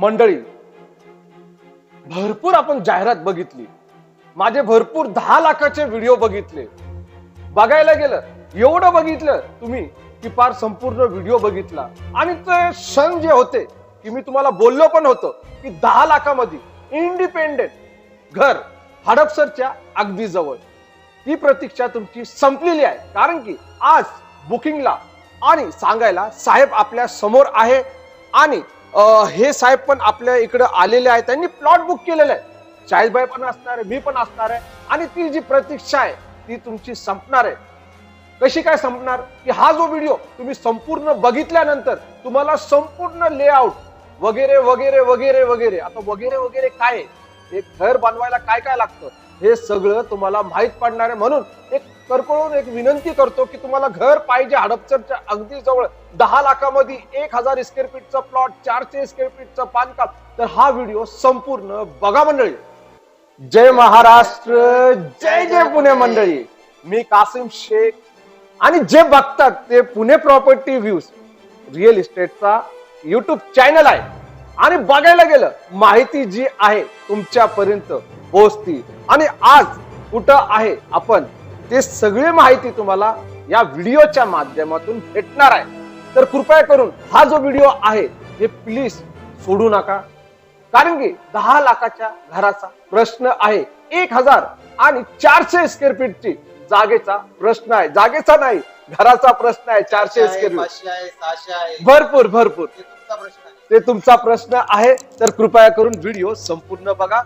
मंडळी भरपूर आपण जाहिरात बघितली. माझे भरपूर दहा लाखाचे व्हिडिओ बघितले. बघायला गेलं एवढं बघितलं तुम्ही की फार संपूर्ण व्हिडिओ बघितला. आणि ते क्षण जे होते की मी तुम्हाला बोललो पण होतो की दहा लाखामध्ये इंडिपेंडेंट घर हडपसरच्या अगदी जवळ. ही प्रतीक्षा तुमची संपलेली आहे. कारण की आज बुकिंगला आणि सांगायला साहेब आपल्यासमोर आहे आणि हे साहेब पण आपल्या इकडे आलेले आहेत. त्यांनी प्लॉट बुक केलेला आहे. शाहिदभाई पण असणार आहे मी पण असणार आहे. आणि ती जी प्रतीक्षा आहे ती तुमची संपणार आहे. कशी काय संपणार? की हा जो व्हिडिओ तुम्ही संपूर्ण बघितल्यानंतर तुम्हाला संपूर्ण लेआउट वगैरे वगैरे वगैरे वगैरे आता वगैरे वगैरे काय आहे? एक घर बनवायला काय काय लागतं? हे सगळं तुम्हाला माहीत पडणार आहे. म्हणून एक करकळून एक विनंती करतो की तुम्हाला घर पाहिजे हडपसरच्या अगदी जवळ. दहा लाखामध्ये एक हजार स्क्वेअर फीटचा प्लॉट चारशे स्क्वेअर फीटचं बांधकाम. तर हा व्हिडिओ संपूर्ण बघा मंडळी. जय महाराष्ट्र जय जय पुणे मंडळी. मी कासिम शेख आणि जे बघतात ते पुणे प्रॉपर्टी व्ह्यूज रिअल इस्टेटचा युट्यूब चॅनल आहे. आणि बघायला गेलं माहिती जी आहे तुमच्यापर्यंत पोहोचती. आणि आज कुठं आहे आपण ते सगळी माहिती तुम्हाला या व्हिडिओच्या माध्यमातून भेटणार आहे. तर कृपया करून हा जो व्हिडिओ आहे हे प्लीज सोडू नका. कारण की दहा लाखाच्या घराचा प्रश्न आहे. एक हजार आणि चारशे स्क्वेअर फीटची जागेचा प्रश्न आहे. जागेचा नाही घराचा प्रश्न आहे चारशे आहे भरपूर भरपूर. ते तुमचा प्रश्न आहे. ते तुमचा प्रश्न आहे तर कृपया करून व्हिडिओ संपूर्ण बघा.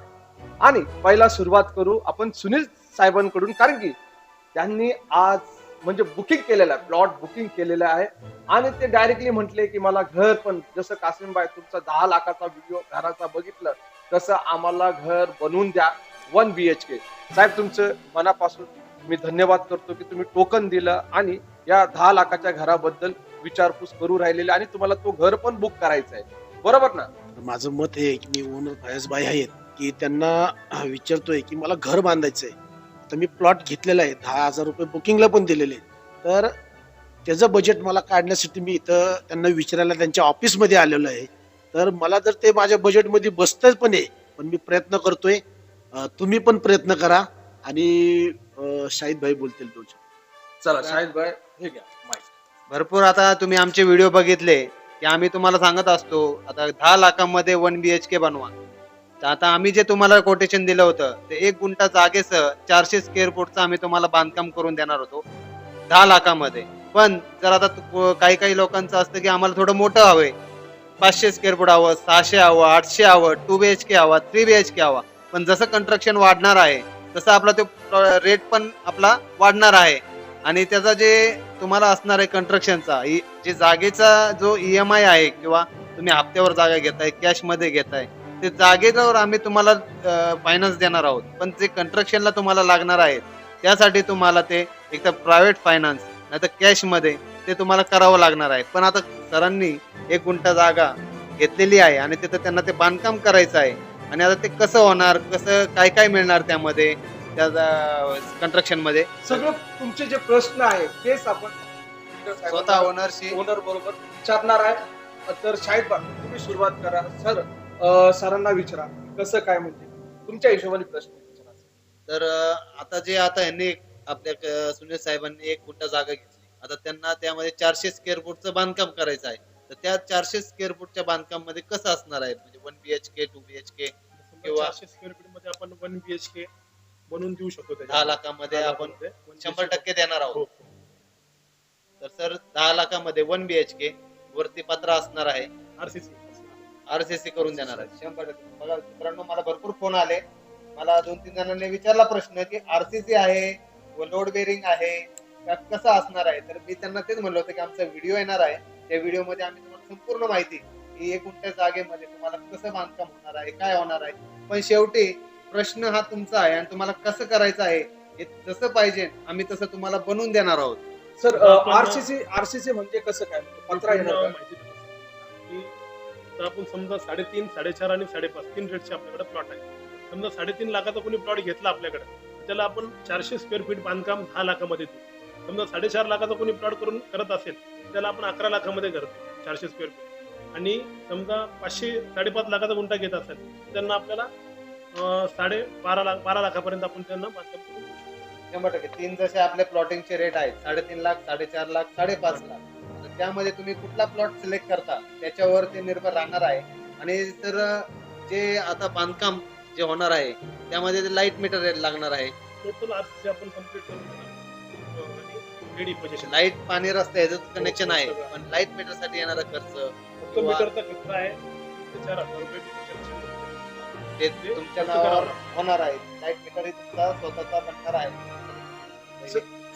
आणि पहिला सुरुवात करू आपण सुनील साहेबांकडून कारण की त्यांनी आज म्हणजे बुकिंग केलेलं आहे प्लॉट बुकिंग केलेलं आहे. आणि ते डायरेक्टली म्हटले की मला घर पण जसं कासिमबाई तुमचा दहा लाखाचा व्हिडिओ घराचा बघितलं तसं आम्हाला घर बनवून द्या वन बी एच के साहेब तुमचं मनापासून मी धन्यवाद करतो की तुम्ही टोकन दिलं आणि या दहा लाखाच्या घराबद्दल विचारपूस करू राहिलेले आणि तुम्हाला तो घर पण बुक करायचा आहे. बरोबर ना? माझं मत हे आहे की मी ओनर फयाजबाई आहेत की त्यांना विचारतोय की मला घर बांधायचं आहे. तर मी प्लॉट घेतलेला आहे. दहा हजार रुपये बुकिंगला पण दिलेले आहेत. तर त्याचं बजेट मला काढण्यासाठी मी इथं त्यांना विचारायला त्यांच्या ऑफिसमध्ये आलेलो आहे. तर मला जर ते माझ्या बजेटमध्ये बसतंच पण आहे पण मी प्रयत्न करतोय. तुम्ही पण प्रयत्न करा. आणि शाहिद भाई बोलतील दोन शब्द. चला शाहिद भाई हे घ्या माहिती भरपूर आता तुम्ही आमचे व्हिडिओ बघितले की आम्ही तुम्हाला सांगत असतो आता दहा लाखामध्ये वन बी एच के बनवा. तर आता आम्ही जे तुम्हाला कोटेशन दिलं होतं ते एक गुंठा जागेसह चारशे स्क्वेअर फूटचं आम्ही तुम्हाला बांधकाम करून देणार होतो दहा लाखामध्ये. पण जर आता तु- काही काही लोकांचं असतं की आम्हाला थोडं मोठं हवंय. पाचशे स्क्वेअर फूट हवं सहाशे हवं आठशे हवं टू बी एच के हवा थ्री बी एच के हवा. पण जसं कंस्ट्रक्शन वाढणार आहे तसं आपला तो रेट पण आपला वाढणार आहे. आणि त्याचा जे तुम्हाला असणार आहे कंस्ट्रक्शनचा जे जागेचा जो ई एम आय आहे किंवा तुम्ही हप्त्यावर जागा घेताय कॅशमध्ये घेताय ते जागेवर आम्ही तुम्हाला फायनान्स देणार आहोत. पण जे कंस्ट्रक्शनला तुम्हाला लागणार आहे त्यासाठी तुम्हाला ते एक तर प्रायव्हेट फायनान्स नाही तर कॅशमध्ये ते तुम्हाला करावं लागणार आहे. पण आता सरांनी एक गुंठा जागा घेतलेली आहे आणि तिथं त्यांना ते बांधकाम करायचं आहे. आणि आता ते कसं होणार कसं काय काय मिळणार त्यामध्ये त्या कंस्ट्रक्शनमध्ये? सगळं तुमचे जे प्रश्न आहे तेच आपण स्वतः ओनरशी ओनर बरोबर विचारणार आहे. तर शाहिद तुम्ही सुरुवात करा. सर सरांना विचारा कसं काय म्हणजे? तुमच्या हिशोबाने प्रश्न विचारा. तर आता जे आता यांनी आपल्या सुनील साहेबांनी एक गुंठा जागा घेतली. आता त्यांना त्यामध्ये चारशे स्क्वेअर फूटचं बांधकाम करायचं आहे. तर त्या चारशे स्क्वेअर फूटच्या बांधकाममध्ये कसं असणार आहे म्हणजे one B H K two B H K किंवा- चारशे स्क्वेअर फीटमध्ये आपण वन बीएचके बनवून देऊ शकतो दहा. लाखामध्ये दहा आपण लाखामध्ये one शंभर BHK. टक्के देणार हो, आहोत हो. तर सर दहा लाखामध्ये वन बी एच के वरती पत्र असणार आहे RCC. आरसीसी करून देणार आहे शंभर टक्के बघा मित्रांनो मला भरपूर फोन आले मला दोन तीन जणांनी विचारला प्रश्न की आरसीसी आहे व लोड बेरिंग आहे का कसं असणार आहे तर मी त्यांना तेच म्हणलं होतं की आमचा व्हिडिओ येणार आहे त्या व्हिडिओमध्ये आम्ही तुम्हाला संपूर्ण माहिती की एक गुंठ्या जागेमध्ये तुम्हाला कसं बांधकाम होणार आहे काय होणार आहे पण शेवटी प्रश्न हा तुमचा आहे आणि तुम्हाला कसं करायचं आहे हे जसं पाहिजे आम्ही तसं तुम्हाला बनवून देणार आहोत सर आरसीसी आरसीसी म्हणजे कसं काय म्हणजे पत्रा येणार पूर्ण का? माहिती. की तर आपण समजा साडेतीन साडेचार आणि साडेपाच तीन रेटचे आपल्याकडे प्लॉट आहे समजा साडेतीन लाखाचा कोणी प्लॉट घेतला आपल्याकडे त्याला आपण चारशे स्क्वेअर फीट बांधकाम दहा लाखामध्ये देऊ समजा साडेचार लाखाचा कोणी प्लॉट करून करत असेल त्याला आपण अकरा लाखामध्ये करतो चारशे स्क्वेअर फीट आणि समजा पाचशे साडेपाच लाखाचा गुंठा घेत असेल त्यांना आपल्याला साडे बारा लाख बारा लाखापर्यंत आपण त्यांना. शंभर टक्के. तीन जसे आपले प्लॉटिंगचे रेट आहेत साडेतीन लाख साडेचार लाख साडेपाच लाख. तर त्यामध्ये तुम्ही कुठला प्लॉट सिलेक्ट करता त्याच्यावर ते निर्भर राहणार आहे. आणि तर जे आता बांधकाम जे होणार आहे त्यामध्ये लाइट मीटर लागणार आहे. टोटल आरसीसी आपण कंप्लीट. अं, आणि रेडी पोझिशन लाइट पाणी रस्ता याचं कनेक्शन आहे. पण लाइट मीटरसाठी येणारा खर्च फक्त मीटरचा खर्च आहे. ते चार हजार रुपये connection. ते ते तुमच्या करावा नावावर लागतो. होणार आहे. लाइट मीटर ही तुमचा स्वतःचा बनणार आहे.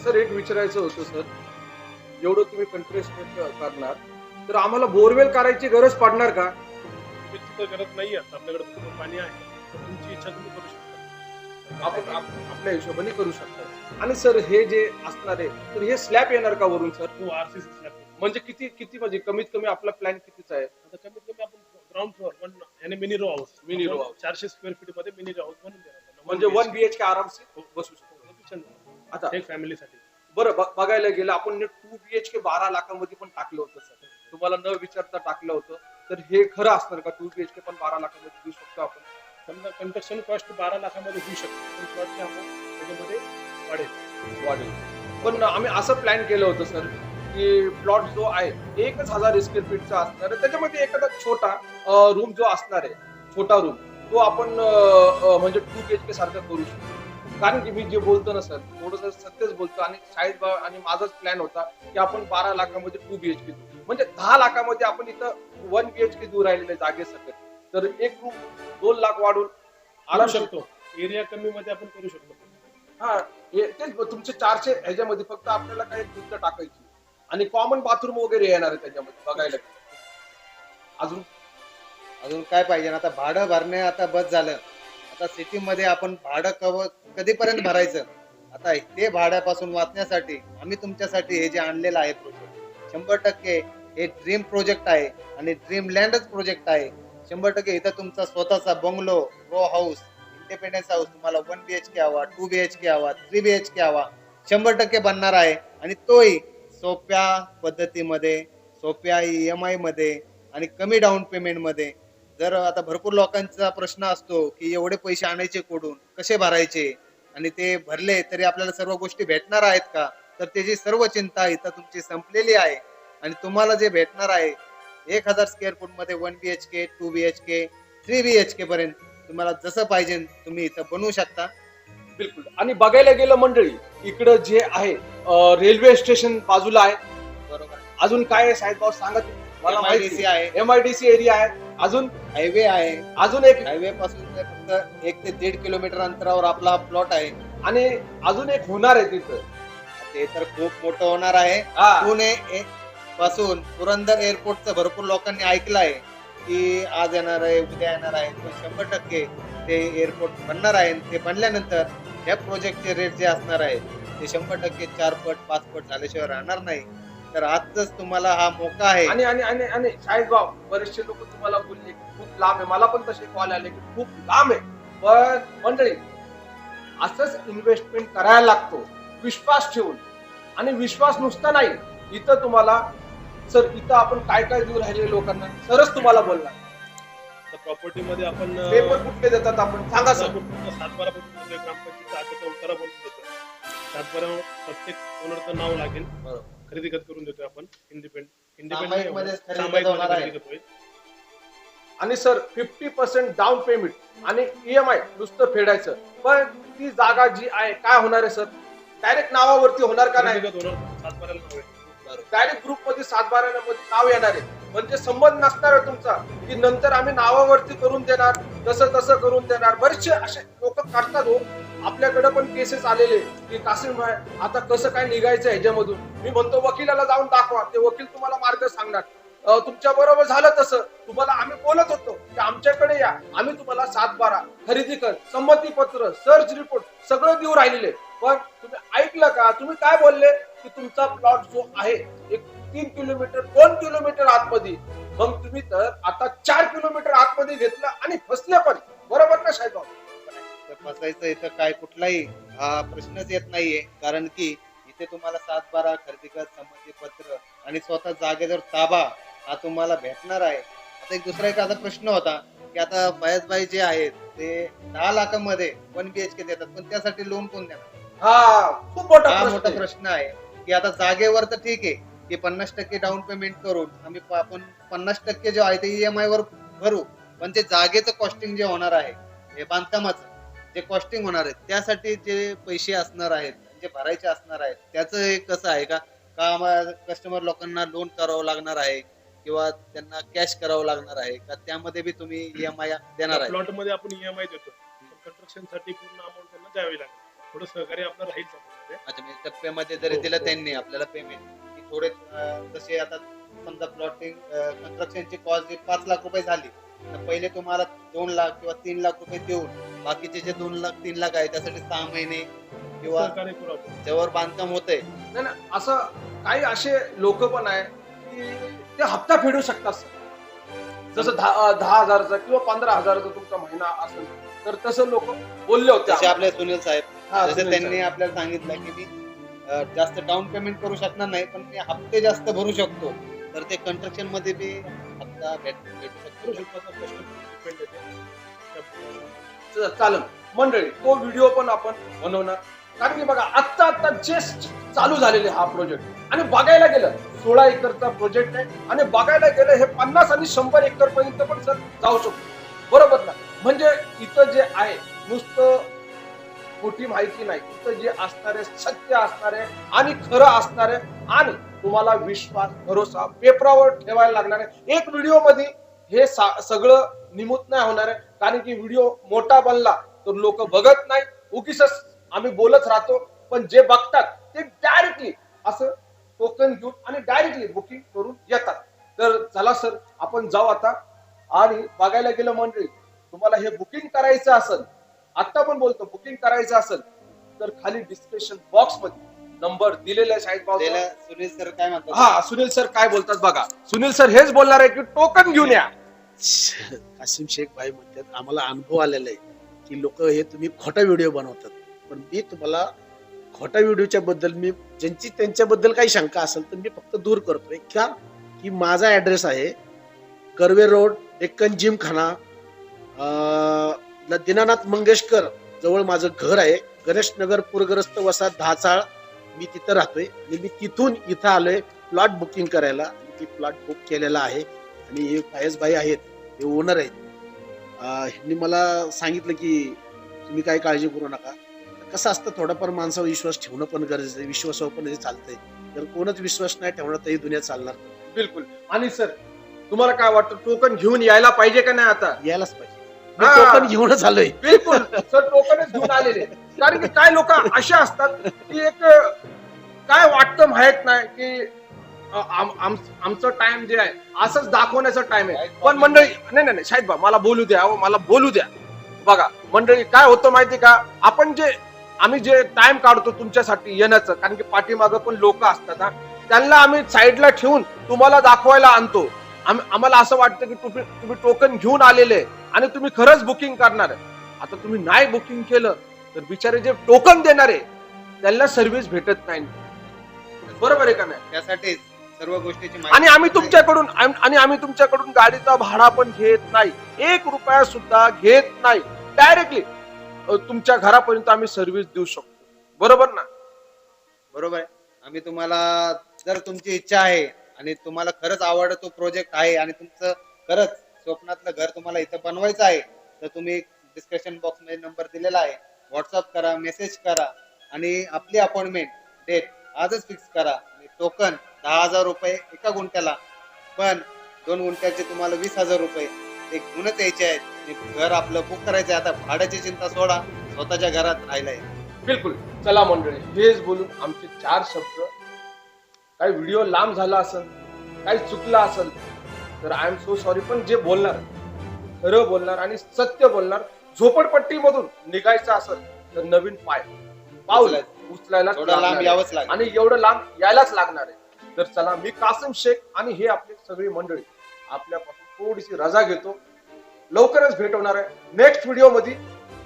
सर एक विचारायचं होतं सर. एवढं तुम्ही कंट्रेस्टमेंट करणार. तर आम्हाला बोरवेल करायची गरज पडणार का? त्याची तर गरज नाही आता आपल्याकडे भरपूर पाणी आहे. तर तुमची इच्छा तुम्ही करू शकता. आपण आप- आपल्या हिशोबाने करू शकतो. आणि सर हे जे असणार आहे तर हे स्लॅब येणार का वरून सर? तो आरसीसी स्लॅब म्हणजे किती किती म्हणजे कमीत कमी आपला प्लॅन कितीचा आहे? आता कमीत कमी आपण ग्राउंड फ्लोअर वन याने mini row house Mini row house. चारशे स्क्वेअर फीटमध्ये मिनी रो हाऊस बनवून देणार त्यांना. म्हणजे वन बीएचके आरामसे बसू शकतो. Sufficient. आता एक फॅमिलीसाठी बरं ब- बघायला गेलं आपण टू बीएचके बारा लाखामध्ये पण टाकलं होतं सर. तुम्हाला न विचारता टाकलं होतं. तर हे खरं असणार का? टू बीएचके पण बारा लाखामध्ये देऊ शकतो आपण. समजा कन्स्ट्रक्शन कॉस्ट बारा लाखामध्ये होऊ शकते. पण प्लॉटची अमाऊंट त्याच्यामध्ये वाढेल. वाढेल. पण आम्ही असं प्लॅन केलं होतं सर की प्लॉट जो आहे एकच हजार स्क्वेअर फीटचा असणार आहे. त्याच्यामध्ये एखादा छोटा रूम जो असणार आहे छोटा रूम तो आपण म्हणजे टू बी एच के सारखा करू शकतो. कारण की मी जे बोलतो ना सर थोडंसं सत्यच बोलतो आणि शाळेत आणि माझाच प्लॅन होता की आपण बारा लाखामध्ये टू बी एच के म्हणजे दहा लाखामध्ये आपण इथं वन बी एच के दूर राहिलेल्या जागेसकट. तर एक रूम दोन लाख वाढून आराम शकतो. एरिया कमी मध्ये आपण करू शकतो. हा हे- तेच तुमचे चारशे ह्याच्यामध्ये फक्त आपल्याला काही भिंत टाकायची. आणि कॉमन बाथरूम वगैरे येणार आहे त्याच्यामध्ये बघायला. अजून? अजून काय पाहिजे? ना आता भाडं भरणे आता बस झालं. आता सिटी मध्ये आपण भाडं कव कधीपर्यंत भरायचं? आता ते भाड्यापासून वाचण्यासाठी आम्ही तुमच्यासाठी हे जे आणलेलं आहे प्रोजेक्ट शंभर टक्के हे ड्रीम प्रोजेक्ट आहे आणि ड्रीम लँडच प्रोजेक्ट आहे. शंभर टक्के इथं तुमचा स्वतःचा bungalow row house independence house तुम्हाला वन बी एच के हवा टू बी एच के हवा थ्री बी एच के हवा शंभर टक्के बनणार आहे. आणि तोही सोप्या पद्धतीमध्ये सोप्या ई एम आयमध्ये आणि कमी डाऊन पेमेंटमध्ये. जर आता भरपूर लोकांचा प्रश्न असतो की एवढे पैसे आणायचे कुठून कसे भरायचे? आणि ते भरले तरी आपल्याला सर्व गोष्टी भेटणार आहेत का? तर त्याची सर्व चिंता इथं तुमची संपलेली आहे. आणि तुम्हाला जे भेटणार आहे एक हजार square फूटमध्ये one B H K two B H K three B H K पर्यंत तुम्हाला जसं पाहिजे तुम्ही इथं बनवू शकता. बिलकुल. आणि बघायला गेलं मंडळी इकडं जे आहे रेल्वे स्टेशन बाजूला आहे. बरोबर. अजून काय आहे साहेब भाऊ सांगा तुम्ही. मला माहिती आहे. M I D C area आहे. अजून? हायवे आहे. अजून एक हायवे पासून ते फक्त एक ते दीड किलोमीटर अंतरावर आपला प्लॉट आहे. आणि अजून एक होणार आहे तिथं. ते तर खूप मोठं होणार आहे. हा. पुणे ए- पासून पुरंदर एअरपोर्टचं भरपूर लोकांनी ऐकलं आहे की आज येणार आहे उद्या येणार आहे. पण शंभर टक्के ते एअरपोर्ट बनणार आहे. ते बनल्यानंतर या प्रोजेक्टचे रेट जे असणार आहे ते शंभर टक्के चार पट पाच पट झाल्याशिवाय राहणार नाही. तर आजच तुम्हाला हा मोका आहे. आणि आणि आणि आणि शाहिद भाऊ बरेचसे लोक तुम्हाला बोलले खूप लांब आहे. मला पण तसे कॉल आले की खूप लांब आहे. पण मंडळी असंच इन्व्हेस्टमेंट करायला लागतो. विश्वास ठेवून. आणि विश्वास नुसता नाही इथं तुम्हाला सर इथं आपण काय काय देऊ राहिले लोकांना? सरच तुम्हाला बोलणार. प्रॉपर्टी मध्ये आपण पेपर कुठले देतात आपण? सांगा सर. सातबारा उतारा सातबारा प्रत्येक ओनरचं नाव लागेल. खरेदी खत करून देतोय आपण इंडिपेंडेंट होईल. आणि sir fifty percent down payment आणि ईएमआय नुसतं फेडायचं. पण ती जागा जी आहे काय होणार आहे सर? डायरेक्ट नावावरती होणार का नाही? डायरेक्ट ग्रुपमध्ये सात बारा नाव येणार आहे. म्हणजे संबंध नसणार आहे तुमचा. की नंतर आम्ही नावावरती करून देणार तसं तसं करून देणार. बरेचसे असे लोक करतात हो. आपल्याकडे पण केसेस आलेले की कासिम भाई आता कसं काय निघायचं ह्याच्यामधून? मी म्हणतो वकिलाला जाऊन दाखवा. ते वकील तुम्हाला मार्ग सांगणार. तुमच्या बरोबर झालं तसं. तुम्हाला आम्ही बोलत होतो की आमच्याकडे या. आम्ही तुम्हाला सात बारा खरेदी कर संमती पत्र सर्च रिपोर्ट सगळं देऊ राहिलेले. पण तुम्ही ऐकलं का? तुम्ही काय बोलले? की तुमचा प्लॉट जो आहे एक तीन किलोमीटर दोन किलोमीटर आतमध्ये मग तुम्ही तर आता चार किलोमीटर आतमध्ये घेतलं आणि फसले पण. बरोबर ना साहेब? फसायचं इथं काय कुठलाही हा प्रश्नच येत नाहीये. कारण की इथे तुम्हाला सात बारा खरेदी खत संमती पत्र आणि स्वतः जागेवर ताबा हा तुम्हाला भेटणार आहे. आता एक दुसरा एक आता प्रश्न होता की आता बाई जे आहेत ते दहा लाखामध्ये वन बीएचके देतात पण त्यासाठी लोन कोण देणार? हा खूप मोठा हा प्रश्न मोठा आहे. प्रश्न आहे. की आता जागेवर तर ठीक आहे की पन्नास टक्के डाऊन पेमेंट करून आम्ही प- आपण पन्नास टक्के जे आहे ते ईएमआय वर भरू पण ते जागेचं कॉस्टिंग जे होणार आहे हे बांधकामाचं जे कॉस्टिंग होणार आहे त्यासाठी जे पैसे असणार आहेत जे भरायचे असणार आहेत त्याचं हे कसं आहे का? का आम्हाला कस्टमर लोकांना लोन करावं लागणार आहे किंवा त्यांना कॅश करावं लागणार आहे का त्यामध्ये बी तुम्ही ईएमआय देणार आहे? प्लॉटमध्ये आपण ईएमआय देतो. कंस्ट्रक्शनसाठी पूर्ण अमाऊंट त्यांना द्यावी लागेल थोडं सहकार्य आपलं राहील. अच्छा म्हणजे टप्प्यामध्ये जरी हो, दिलं हो. त्यांनी आपल्याला पेमेंट की थोडे अं, जसे आता समजा प्लॉटिंग कन्स्ट्रक्शनची कॉस्ट जी पाच लाख रुपये झाली तर पहिले तुम्हाला दोन लाख किंवा तीन लाख रुपये देऊन बाकीचे जे दोन लाख तीन लाख आहे त्यासाठी सहा महिने किंवा सहकार्य करू आपण. जेव्हा बांधकाम होतंय. नाही नाही असं काही असे लोक पण आहे की ते हप्ता फेडू शकतात सर. जसं दहा दहा हजारचा किंवा पंधरा हजाराचा तुमचा महिना असेल तर तसं लोक बोलले होते आपले सुनील साहेब. हा, जसे त्यांनी. आपल्याला सांगितलं की मी अं, जास्त डाऊन पेमेंट करू शकणार नाही पण मी हप्ते जास्त भरू शकतो. तर ते कंस्ट्रक्शनमध्ये बी हप्ता भेट भेटू शकतो. मंडळी तो व्हिडिओ पण आपण बनवणार. कारण की बघा आत्ता आत्ता जस्ट चालू झालेले हा प्रोजेक्ट आणि बघायला गेलं सोळा एकरचा प्रोजेक्ट आहे. आणि बघायला गेलं हे पन्नास आणि शंभर एकर पर्यंत पण सर जाऊ शकतो. बरोबर ना? म्हणजे इथं जे आहे नुसतं खोटी माहिती नाही. तर जे असणार आहे सत्य असणार आहे आणि खरं असणार आहे आणि तुम्हाला विश्वास भरोसा पेपरावर ठेवायला लागणार आहे. एक व्हिडिओमध्ये हे सा- सगळं निमूत नाही होणार आहे. कारण की व्हिडिओ मोठा बनला तर लोक बघत नाही. उगीच आम्ही बोलत राहतो. पण जे बघतात ते डायरेक्टली असं टोकन घेऊन आणि डायरेक्टली बुकिंग करून येतात. तर चला सर आपण जाऊ आता. आणि बघायला गेलं मंडळी तुम्हाला हे बुकिंग करायचं असेल आता पण बोलतो बुकिंग करायचं असेल तर खाली डिस्क्रिप्शन बॉक्समध्ये नंबर दिलेला आहे सुनील सर काय म्हणतात? हा सुनील सर काय बोलतात बघा. सुनील सर हेच बोलणार आहे की टोकन घेऊन या. कासिम शेख भाई म्हणतात आम्हाला अनुभव आलेला आहे की लोक हे तुम्ही खोटा व्हिडिओ बनवतात. पण मी तुम्हाला खोटा व्हिडिओच्या बद्दल मी ज्यांची त्यांच्याबद्दल काही शंका असेल तर मी फक्त दूर करतोय. का? की माझा ऍड्रेस आहे कर्वे रोड डेक्कन जिम खाना अं, दीनानाथ मंगेशकर जवळ माझं घर आहे. गणेश नगर पूरग्रस्त वसाहत दहाचाळ मी तिथं राहतोय. आणि मी तिथून इथं आलोय प्लॉट बुकिंग करायला. ती प्लॉट बुक केलेला आहे. आणि हे फायस भाई आहेत. हे ओनर आहेत. ह्यांनी मला सांगितलं की तुम्ही काय काळजी करू नका. कसं असतं थोडाफार माणसावर विश्वास ठेवणं पण गरजेचं आहे. विश्वासावर पण हे चालतंय. जर कोणच विश्वास नाही ठेवणार तर ही दुनिया चालणार. बिलकुल. आणि सर तुम्हाला काय वाटतं टोकन घेऊन यायला पाहिजे का नाही आता? यायलाच पाहिजे. मी हा. टोकन घेऊनच आलोय. बिलकुल. सर टोकनच घेऊन आलेले. कारण की काय लोक असे असतात की एक काय वाटतं माहीत नाही की अ, आम- आम- आमचं टाइम जे आहे असंच दाखवण्याचा टाइम आहे. पण मंडळी नाही नाही नाही, शाहिद बा मला बोलू द्या अहो, मला बोलू द्या. बघा मंडळी काय होतं माहिती का? आपण जे आम्ही जे टाइम काढतो तुमच्यासाठी येण्याचं कारण की पाठीमागं पण लोक असतात हा. त्यांना आम्ही साईडला ठेवून तुम्हाला दाखवायला आणतो. आम्हाला असं वाटतं की तुम्ही तुम्ही टोकन घेऊन आलेले आणि तुम्ही खरंच बुकिंग करणार आहे. आता तुम्ही नाही बुकिंग केलं तर बिचारे जे टोकन देणारे त्यांना सर्व्हिस भेटत नाही. बरोबर आहे का नाही? त्यासाठीच सर्व गोष्टीची आणि आम्ही तुमच्याकडून आणि आम्ही तुमच्याकडून गाडीचा भाडा पण घेत नाही. एक रुपया सुद्धा घेत नाही. डायरेक्टली तुमच्या घरापर्यंत आम्ही सर्व्हिस देऊ शकतो. बरोबर ना? बरोबर आहे. आम्ही तुम्हाला जर तुमची इच्छा आहे आणि तुम्हाला खरंच आवडतो तो प्रोजेक्ट आहे आणि तुमचं खरंच स्वप्नातलं घर तुम्हाला इथं बनवायचं आहे तर तुम्ही डिस्कशन बॉक्समध्ये नंबर दिलेला आहे. व्हॉट्सअप करा मेसेज करा आणि आपली अपॉइंटमेंट डेट आजच फिक्स करा. आणि टोकन दहा हजार रुपये एका गुंठ्याला पण दोन गुंठ्याचे तुम्हाला वीस हजार रुपये ते घेऊनच यायचे आहेत. घर आपलं बुक करायचं आहे. आता भाड्याची चिंता सोडा स्वतःच्या घरात राहिलाय. बिलकुल. चला मंडळी हेच बोलून आमचे चार शब्द काही व्हिडिओ लांब झाला असेल काही चुकला असेल तर आय एम सो सॉरी पण जे बोलणार खरं बोलणार आणि सत्य बोलणार झोपडपट्टीमधून निघायचं असेल तर नवीन पाय. पाऊल उचलायला आणि एवढं लांब यायलाच लागणार आहे. तर चला मी कासिम शेख आणि हे आपली सगळी मंडळी आपल्यापासून थोडीशी रजा घेतो. लवकरच भेट होणार आहे. नेक्स्ट व्हिडिओमध्ये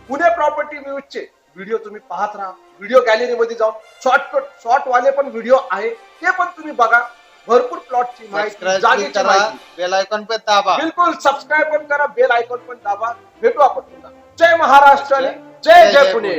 पुणे प्रॉपर्टी न्यूजचे व्हिडिओ तुम्ही पाहत राहा. व्हिडिओ गॅलरी मध्ये जाऊन शॉर्टकट शॉर्ट वाले पण व्हिडिओ आहे. ते पण तुम्ही बघा. भरपूर प्लॉटची माहिती जागेची बेल आयकॉन पे दाबा. बिलकुल सबस्क्राईब पण करा बेल आयकॉन पण दाबा. भेटू आपण पुन्हा. जय महाराष्ट्र जय जय पुणे.